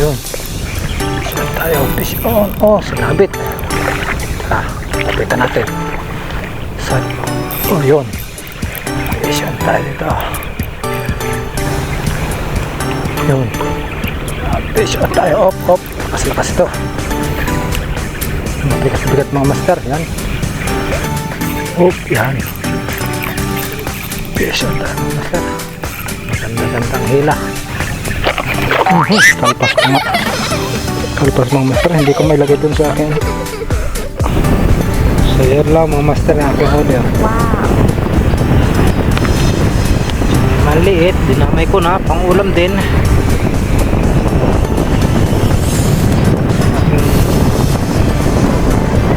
Yun. Saan tayo? Fish on. Oh, sinabit. Ah, tapitan natin. Saan? Oh, yun. Fish on tayo dito. Yun. Fish on tayo. Op, op. Lakas-lakas ito. Mabigat-bigat mga master. Yan. Op, yan. Fish on tayo mga master. Maganda-gandang hila. Talpas ko nga. Talpas mga master. Hindi ko mailagay dun sa akin. So yan lang mga master ng aking order. Maliit. Dinamay ko na. Pang ulam din.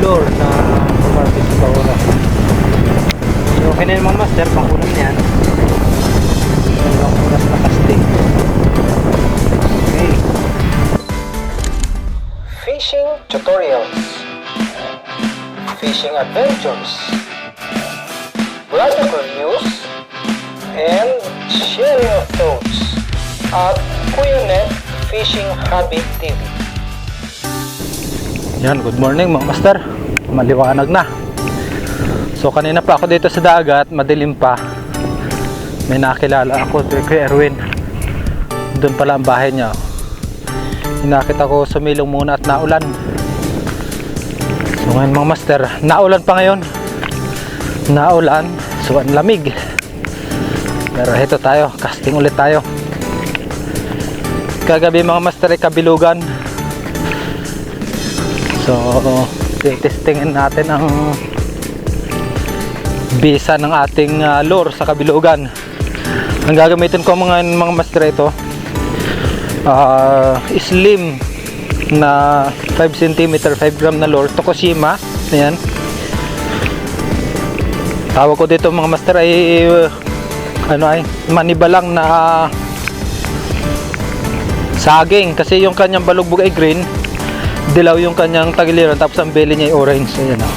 Lure na kumarbit sa oras. So okay na yung mga master. Pang ulam yan. Tutorials, fishing adventures, radical news, and sharing of thoughts at Kuya Net Fishing Habit TV. Yan, good morning mga master. Maliwanag na. So kanina pa ako dito sa dagat, madilim pa. May nakilala ako, Kuya Erwin. Doon pala ang bahay niya. Inakit ako sumilong muna at naulan. So ngayon mga master, naulan pa ngayon. Naulan, so ang lamig. Pero ito tayo, casting ulit tayo. Kagabi mga master ay kabilugan. So, testingin natin ang bisa ng ating uh, lure sa kabilugan. Ang gagamitin ko mga mga master ito ah, slim na 5 cm 5 gram na lure Tokushima ayan. Tawag ko dito mga master ay ano ay manibalang na saging. Kasi yung kanyang balugbog ay green. Dilaw yung kanyang tagiliran tapos ang belly niya ay orange. Ayan o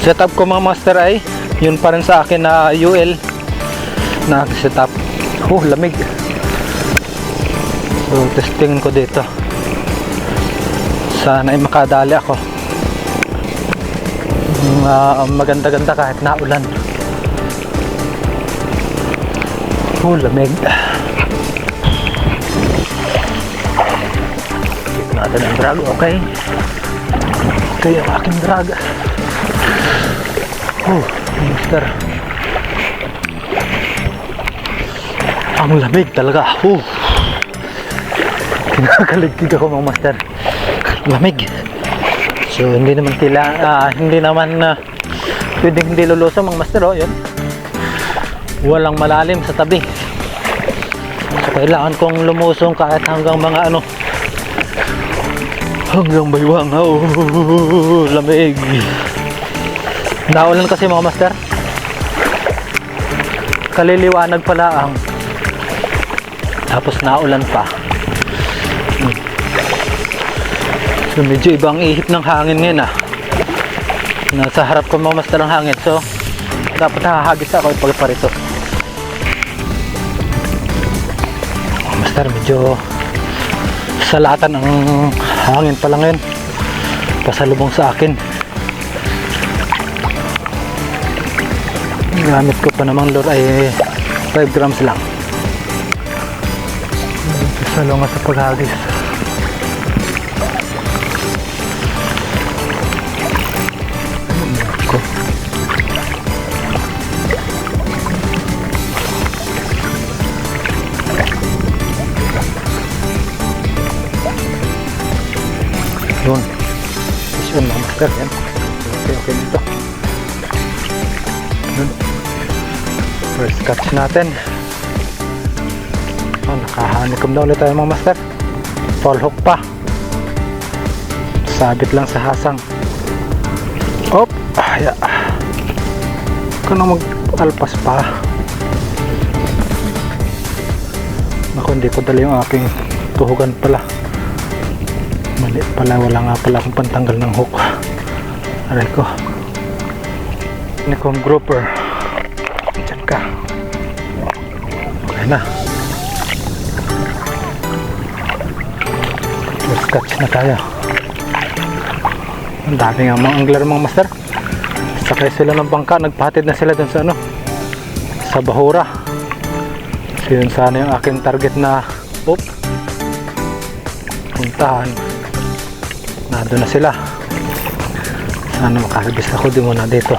setup ko mga master ay yun pa rin sa akin na UL na setup. Oh lamig. So testingin ko dito sana ay makadali ako. Uh, maganda-ganda kahit naulan. Oh lamig. Check natin ang drag okay? Okay ang aking drag oh master ang lamig talaga. Oh kinakaligtig ako mga master lamig. So hindi naman tila ah, hindi naman uh, pwedeng hindi lulusong mga master oh yun. Walang malalim sa tabi. So kailangan kong lumusong kahit hanggang mga ano. Hanggang baywang oh lamig. Naulan kasi mga master. Kaliliwanag pala ang tapos naulan pa So medyo ibang ihip ng hangin ngayon ah. Nasa harap ko mga master ng hangin. So dapat nakahagis ako pag parito. Mga master medyo salatan ang hangin pala ngayon. Pasalubong sa akin. Gamit ko pa namang lure ay 5 grams lang. Salunga sa paghagis. Yun. Fish on mga. Yan. Okay, okay dito. Yun. First catch natin. Oh, nakahanikom na ulit tayo mga master. Fall hook pa. Sabit lang sa hasang. Op! Ay, ah. Ka na mag-alpas pa. Ako, hindi ko dala yung aking tuhugan pala. Mali pala, wala nga pala akong pantanggal ng hook. Aray ko. Nikom grouper. Diyan ka. Okay na. Catch na tayo. Ang dami nga mga angler mga master. Sakay sila ng bangka, nagpahatid na sila dun sa ano, sa Bahura. So yun sana yung aking target na op, puntahan. Nandun na sila. Sana makaribis ako din muna dito.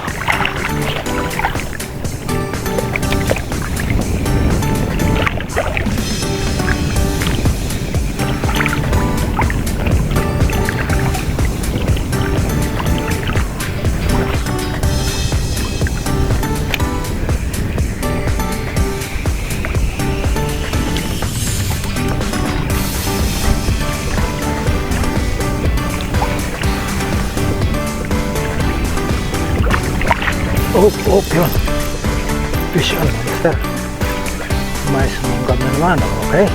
Okay.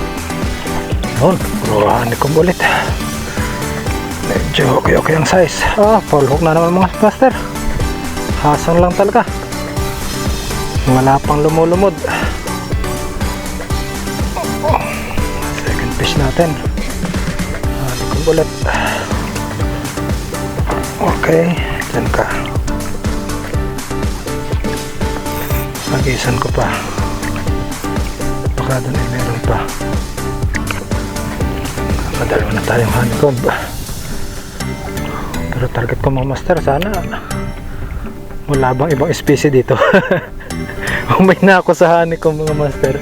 Yun, kuruhan ko ulit. Medyo okay, okay ang size. Ah, full hook na naman mga master. Hasang lang talaga. Wala pang lumulumod. Second fish natin. Ano ko ulit. Okay, dyan ka. Pagisan ko pa. Baka doon ay meron pa. Madalawa na tayong honeycomb. Pero target ko mga master, sana wala bang ibang species dito. Umay na ako sa honeycomb mga master.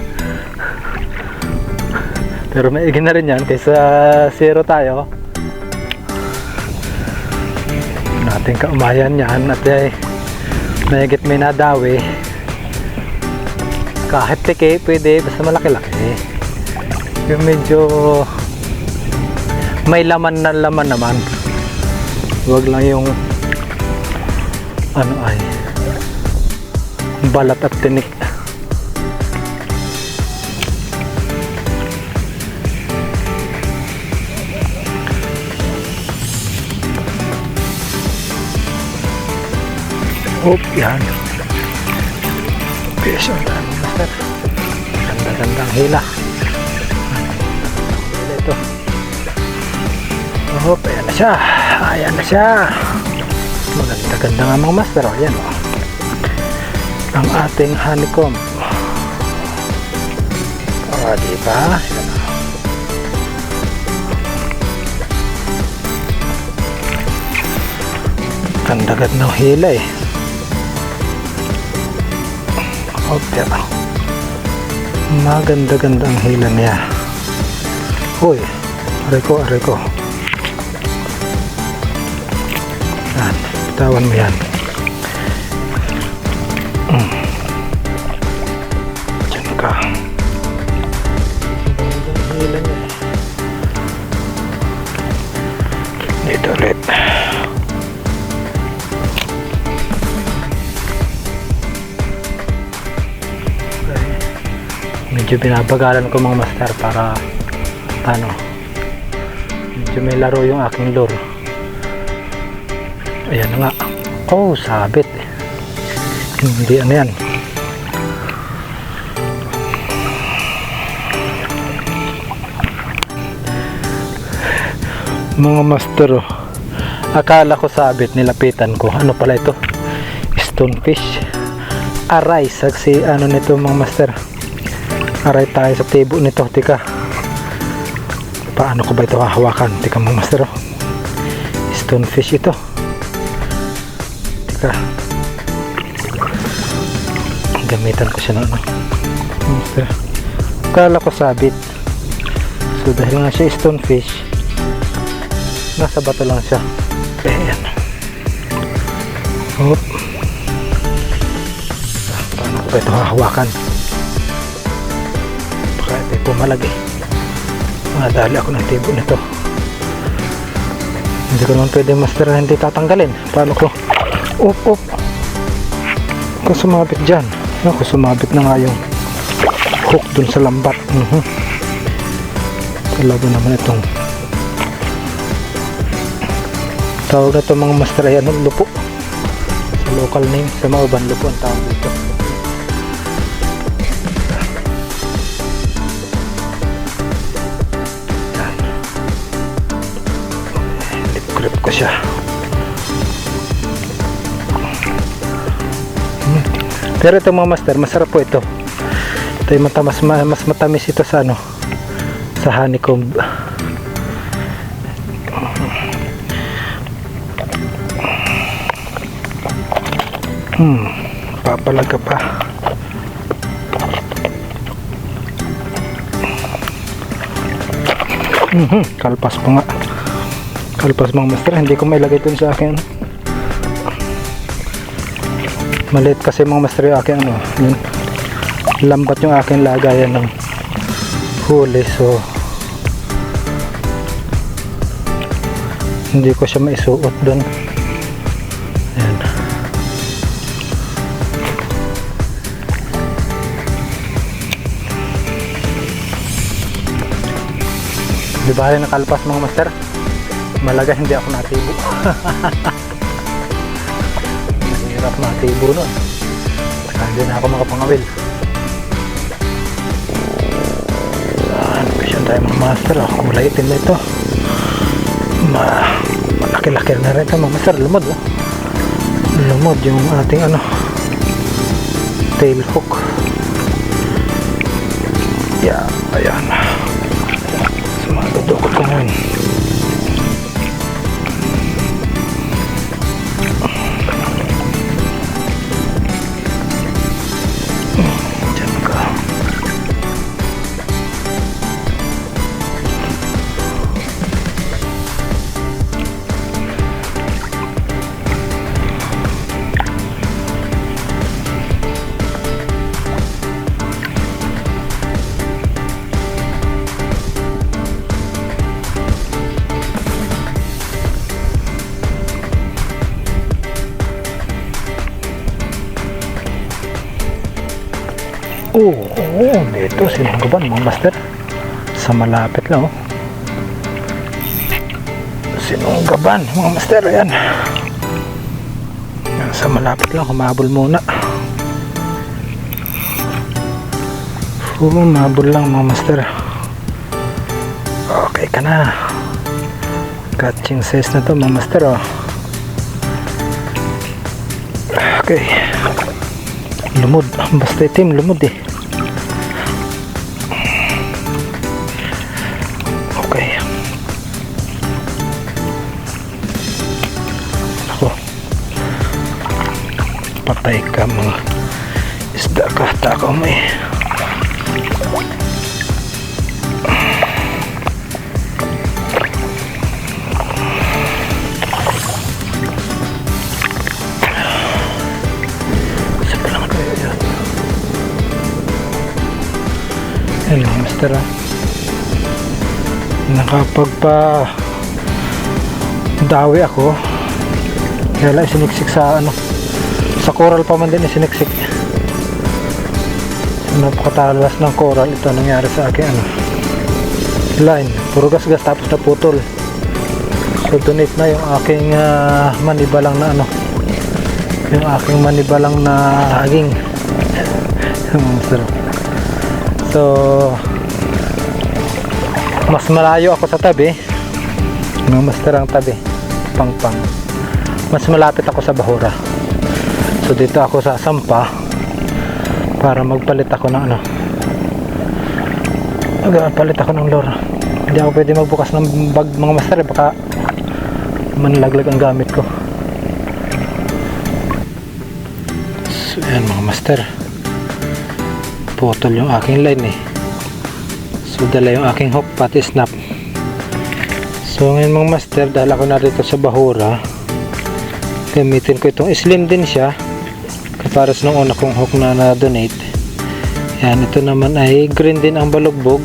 Pero may na rin yan kaysa zero tayo. Natin kaumayan yan at ay mahigit may nadawi kahit tiki pwede basta malaki-laki yung medyo may laman na laman naman wag lang yung ano ay balat at tinik Oop, yan. Fish on. Ganda-gandang hila. Ito. Oop, ayan na siya. Ayan na siya. Maganda-ganda nga mga master. Ayan o. Ang ating honeycomb. O, diba? Ayan o. Ganda-gandang hila eh. Okay. Maganda-ganda ang hila niya. Uy, aray ko, aray ko. Yan, bitawan mo yan. Medyo binabagalan ko mga master para ano medyo may laro yung aking lure ayan nga. Oh sabit. Hindi ano yan? Mga master oh. akala ko sabit nilapitan ko. Ano pala ito? Stonefish. Aray saksi ano nito mga master aray tayo sa tibo nito tika. Paano ko ba ito hahawakan? Tika mga master oh. stonefish ito. Tika. Gamitan ko siya ng ano? Master. Kala ko sabit. So dahil nga siya stonefish nasa bato lang siya. Ayan. Ah, paano ko ba ito hahawakan pumalag eh. Madali ako ng tibo nito hindi ko naman pwede master na hindi tatanggalin. Paano ko? Up up kung sumabit dyan. Ako sumabit na nga yung hook dun sa lambat. Uh -huh. talaga naman itong tawag na itong mga master ay ano lupo? Sa local name sa mga uban lupo ang tawag dito siya. Hmm. Pero ito mga master, masarap po ito. Ito yung matamas, ma- mas matamis ito sa ano, sa honeycomb. Hmm, papalaga pa. Mhm, kalpas pa nga. Kalpas mga master, hindi ko mailagay dun sa akin. Maliit kasi mga master yung akin ano, yun. Lambat yung aking lagayan ng huli so hindi ko siya maisuot dun. Ayan. Di ba rin nakalpas mga master? Malaga hindi ako natibo. Mahirap natibo nun. Saka hindi na ako makapangawil. Saan kasi tayo mga master? Oh. Kulay itim na ito. Ma malaki-laki na rin ito mga master. Lumod. Oh. Lumod yung ating ano tail hook. Yeah, ayan. Sumadudukot ko ngayon. Oo, dito sinunggaban mga master. Sa malapit lang oh. Sinunggaban mga master, ayan. Yan, Sa malapit lang, humabol muna. Humabol lang mga master. Okay ka na. Catching size na to mga master oh. Okay. Lumod. Basta itim, lumod eh. Patay ka mga isda ka. Takaw mo eh. Hello, Master. ah. Nakapagpa dawi ako. Kaya lang isiniksik sa ano sa coral pa man din isiniksik. Napakatalas ng coral ito nangyari sa akin ano. Line, puro gas-gas tapos naputol. So donate na yung aking ah, manibalang na ano yung aking manibalang na haging so mas malayo ako sa tabi ng master ang tabi pang pang mas malapit ako sa bahura so dito ako sa sampa para magpalit ako ng ano magpalit ako ng lure hindi ako pwede magbukas ng bag mga master baka manlaglag ang gamit ko So, ayan mga master. Putol yung aking line eh. So, dala yung aking hook pati snap. So, ngayon mga master, dahil ako narito sa Bahura, gamitin ko itong slim din siya. Kaparas nung una kong hook na na-donate. Yan, ito naman ay green din ang balugbog.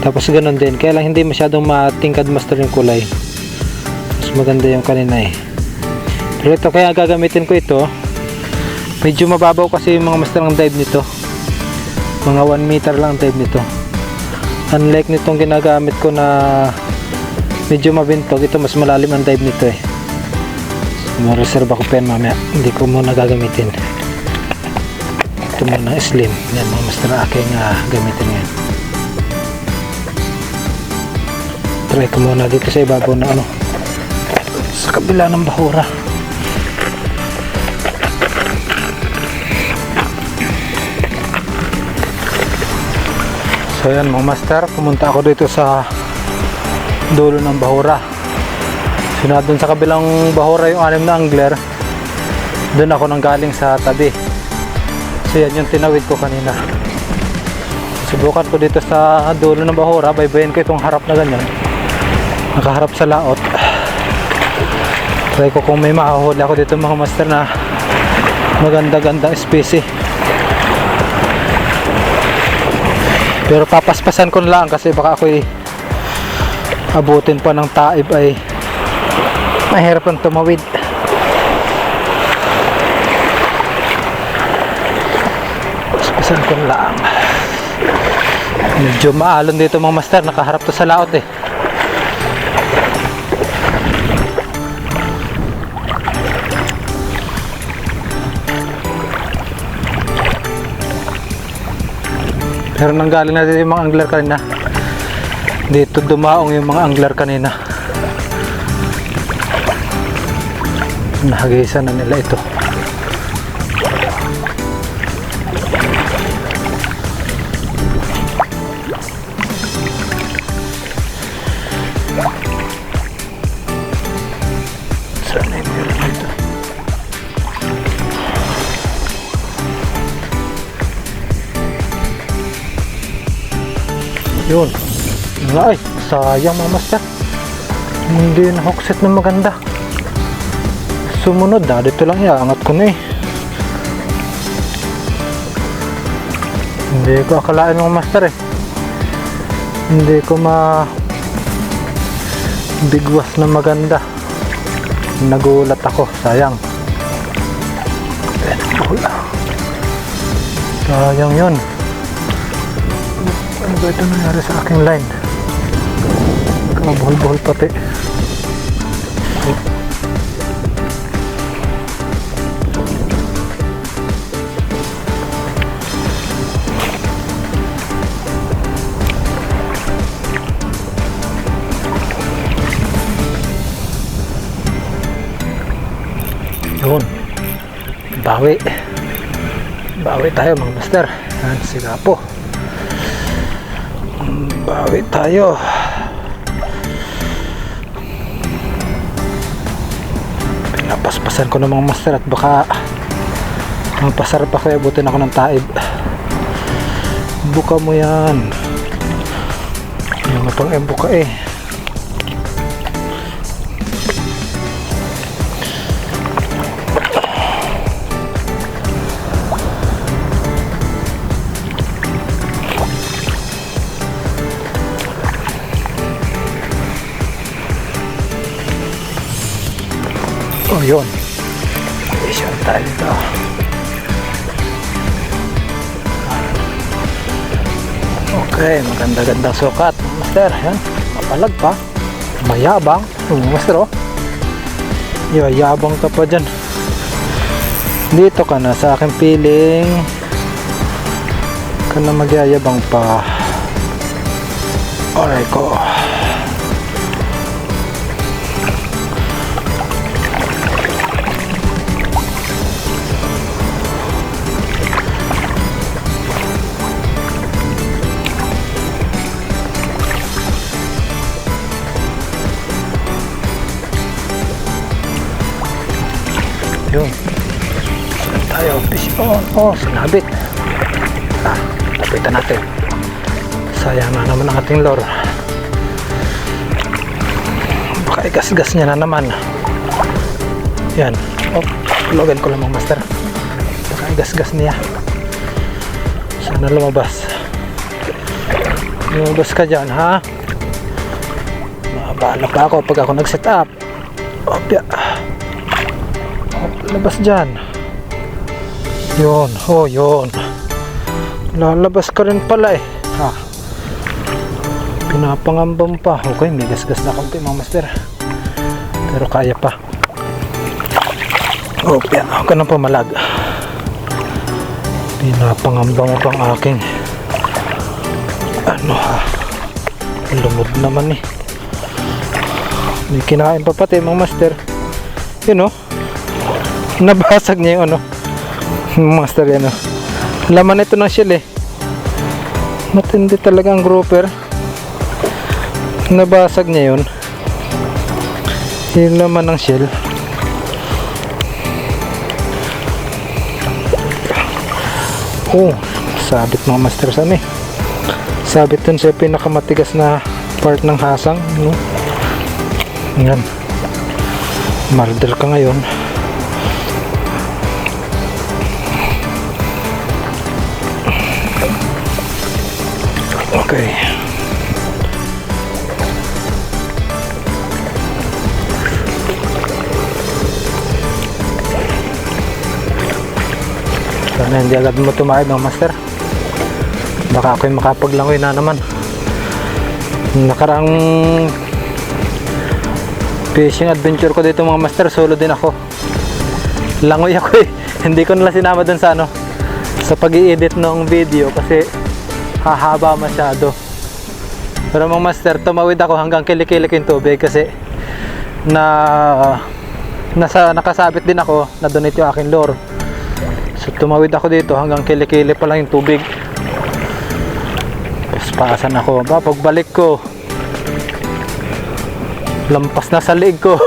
Tapos ganun din. Kaya lang hindi masyadong matingkad master yung kulay. Mas maganda yung kanina eh. Pero ito, kaya gagamitin ko ito. Medyo mababaw kasi yung mga master ng dive nito. Mga 1 meter lang ang dive nito. Unlike nitong ginagamit ko na medyo mabintog, ito mas malalim ang dive nito eh. So, reserve ako pen mamaya. Hindi ko muna gagamitin. Ito muna slim. Yan mga master aking ah, gamitin yan. Try ko muna dito sa ibabaw na ano. sa kabila ng bahura. So yan mga master, pumunta ako dito sa dulo ng bahura. Sunod dun sa kabilang bahura yung anim na angler. Doon ako nang galing sa tabi. So yan yung tinawid ko kanina. Subukan ko dito sa dulo ng bahura, baybayin ko itong harap na ganyan. Nakaharap sa laot. Try ko kung may makahuli ako dito mga master na maganda-gandang species. Pero papaspasan ko na lang kasi baka ako'y abutin pa ng taib ay mahirap ang tumawid. Paspasan ko lang. Medyo maalon dito mga master, nakaharap to sa laot eh. Pero nanggaling na dito yung mga angler kanina. Dito dumaong yung mga angler kanina. Nahagisa na nila ito. Yun. Ay, sayang mga master. Hindi na hookset na maganda. Sumunod na, dito lang iangat ko na eh. Hindi ko akalain mga master eh. Hindi ko ma bigwas na maganda. Nagulat ako, sayang. Sayang yun. Ano ba ito nangyari sa aking line? Kabuhol-buhol pati. Bawi. Bawi tayo mga master. Yan, siga po. Bawi tayo. Pinapaspasan ko ng mga master at baka ang pasarap ako abutin ako ng taib. Buka mo yan. Yung pang buka eh. Oh, yun. Station tayo dito. Okay, maganda-gandang sukat. Master, yan. Mapalag pa. Mayabang. Oh, master, oh. Yayabang ka pa dyan. Dito ka na sa aking piling. Ka na magyayabang pa. Alright ko. Yun. Tayo? Fish on. Oh, sinabit. Ah, lapitan natin. Sayang na naman ang ating lure. Baka igasgas niya na naman. Yan. Oh, logan ko mga master. Baka igasgas niya. Sana lumabas. Lumabas ka dyan, ha? Maabala pa ako pag ako nag-set up. Opya. Labas dyan. Yun. Oh, yun. Lalabas ka rin pala eh. Ha. Pinapangambam pa. Okay, may gasgas na konti mga master. Pero kaya pa. Oh, yan. Huwag ka nang pamalag. Pinapangambam mo pang aking ano ha. Lumod naman eh. May kinain pa pati mga master. Yun oh. Nabasag niya yung ano. Master yan oh. Laman ito ng shell eh. Matindi talaga ang grouper. Nabasag niya yun. Yung laman ng shell. Oh, sabit mga master saan eh. Sabit dun sa pinakamatigas na part ng hasang. No? Yan. Murder ka ngayon. Okay. Sana hindi agad mo tumayad ng master. Baka ako'y makapaglangoy na naman. Nakarang fishing adventure ko dito mga master, solo din ako. Langoy ako eh. Hindi ko nila sinama dun sa ano, sa pag edit ng video kasi hahaba masyado. Pero mga master, tumawid ako hanggang kilikili ko yung tubig kasi na nasa nakasabit din ako na donate yung aking lure. So tumawid ako dito hanggang kilikili pa lang yung tubig. Paspasan ako. Ba, pagbalik ko, lampas na sa leg ko.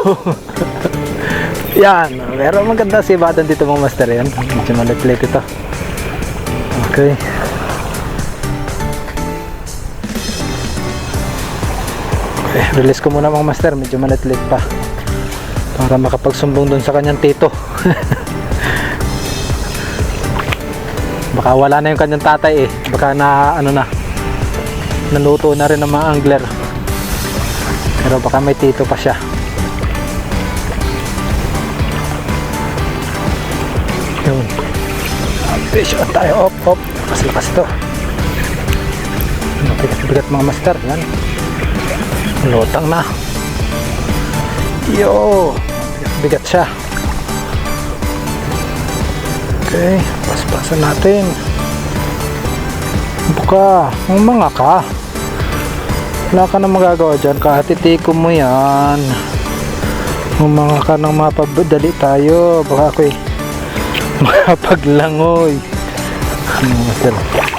yan. Pero maganda si Badan dito mga master yan. Medyo malit-lit ito. Okay. Okay, release ko muna mga master. Medyo malit-lit pa. Para makapagsumbong dun sa kanyang tito. Baka wala na yung kanyang tatay eh. Baka na ano na. Naluto na rin ng mga angler. Pero baka may tito pa siya. Yun. Fish on tayo. Op, op. Lakas-lakas to. Bigat-bigat mga master. Yan. Lutang na. Yo. Bigat siya. Okay. Paspasan natin. Buka. Ang mga ka. Wala ka na magagawa dyan. Katitikom mo yan. Mga ka nang mapabadali tayo. Baka ako'y makapaglangoy. Ano master?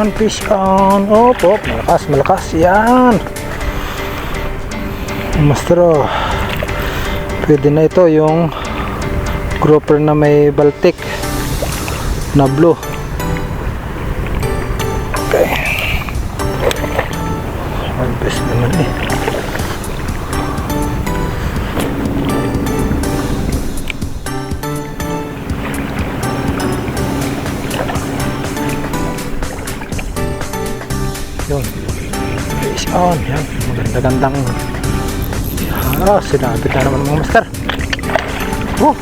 On, fish on. Op, op. Malakas, malakas. Yan. Master, oh. Pwede na ito yung grouper na may baltic na blue. Maganda-gandang Ah, sinabit na naman mga master. Oh.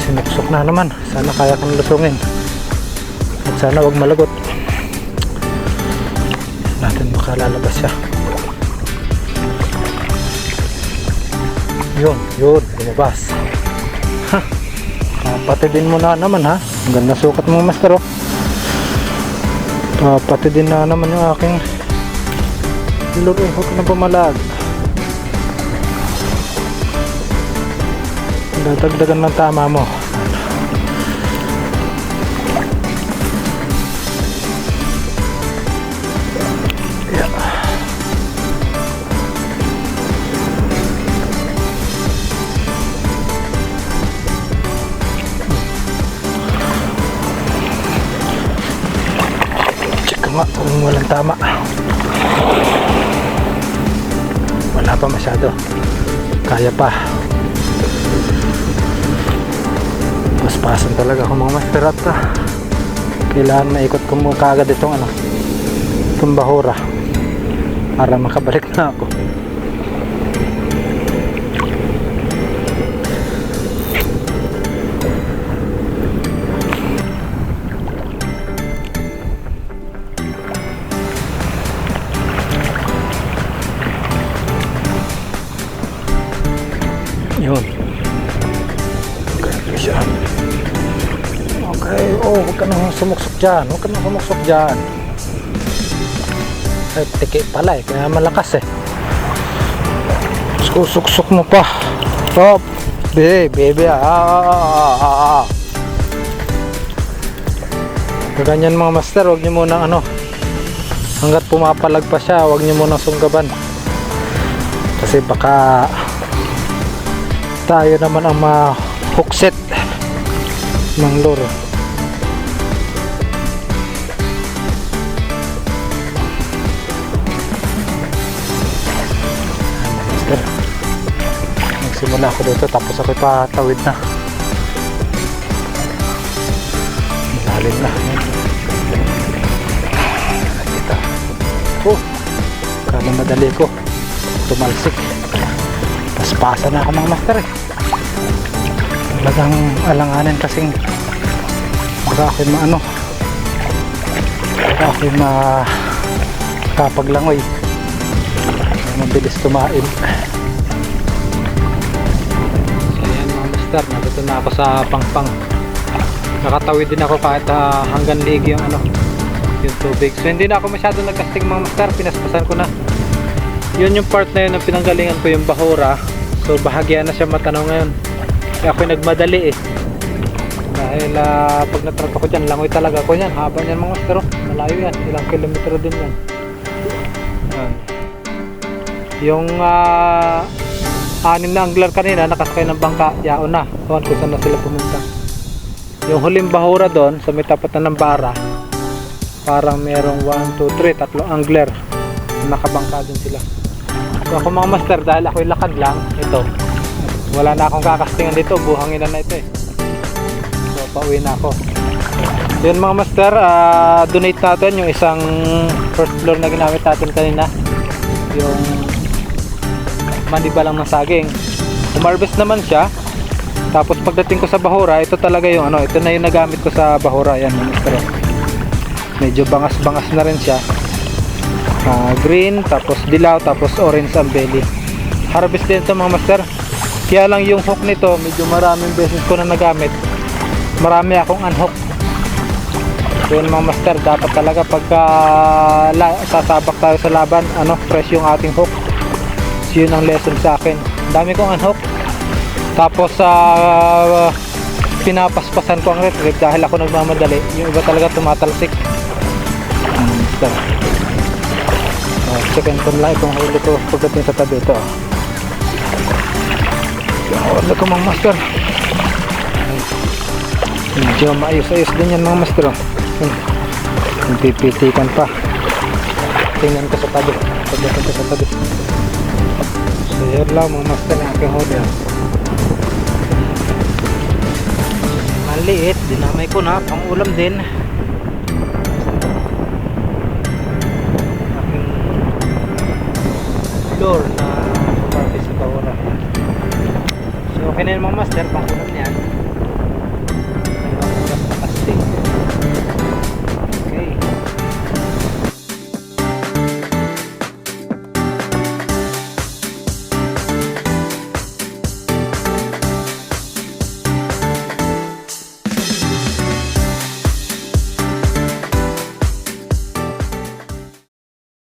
Sinuksok na naman. Sana kaya kong lusungin. At sana wag malagot. Natin makalalabas siya. Yun, yun, lumabas. Ha. Ah, pati din mo na naman ha. Ang ganda sukat mo master oh. Ah, pati din na naman yung aking lure. Huwag ka na pumalag. Dadagdagan ng tama mo. Nga kung walang tama. Wala pa masyado. Kaya pa. paspasan talaga ako mga master at ah, kailangan maikot ko mo kagad itong ano itong bahura para makabalik na ako dyan. Huwag ka nang sumuksok dyan. Ay, tiki pala eh, kaya malakas eh. Susuksok mo pa. Stop. Baby, baby, ah, ah, ah, ah, ah. Mga master, huwag nyo muna ano, hanggat pumapalag pa siya, huwag nyo muna sunggaban. Kasi baka tayo naman ang ma-hookset ng lure. Nagsimula ako dito tapos ako patawid na. Malalim na. Kita. Oh, kala madali ko. Tumalsik. Paspasa na ako mga master eh. Talagang alanganin kasing baka ako'y maano baka ako'y makapaglangoy mabilis tumain yan master nandito na ako sa pangpang. Nakatawid din ako kahit ah, hanggang liig yung ano yung tubig. So hindi na ako masyado nagkasting mga master pinaspasan ko na. Yun yung part na yun na pinanggalingan ko yung bahura. So bahagya na siya matanaw ngayon. Kaya ako'y nagmadali eh. Dahil ah, pag natrato ko dyan langoy talaga ako yan haba niyan mga master oh. malayo yan. Ilang kilometro din yan. Yan. Yung ah, anim na angler kanina nakasakay ng bangka. Yaon na. Tuwan kung saan na sila pumunta. Yung huling bahura doon sa may tapat na ng bara parang merong 1, 2, 3 tatlong angler nakabangka din sila. So ako mga master dahil ako'y lakad lang ito wala na akong kakastingan dito. Buhangin na na ito eh. So pauwi na ako. Yun mga master ah, donate natin yung isang first floor na ginamit natin kanina. Yung maniba lang ng saging. Umarbest naman siya. Tapos pagdating ko sa bahura ito talaga yung ano ito na yung nagamit ko sa bahura. Yan master medyo bangas bangas na rin siya. Ah, green tapos dilaw tapos orange ang belly. Harvest din ito mga master. Kaya lang yung hook nito medyo maraming beses ko na nagamit. Marami akong unhook. Yun mga master dapat talaga pagka sasabak tayo sa laban ano fresh yung ating hook yun ang lesson sa akin dami kong unhook tapos sa pinapaspasan ko ang retrieve dahil ako nagmamadali yung iba talaga tumatalsik Hmm, master Oh, second con lang itong huli ko pagdating sa tabi ito. Yung huli ko mga master. Medyo maayos-ayos din yan mga master. oh. Hmm. Pipitikan pa. Tingnan ko sa tabi. Pagdating ko sa tabi. Aking huli. oh. Maliit, dinamay ko na, pang ulam din. aking door na party sa Bawara. So okay na yun mga master, pang ulam yan.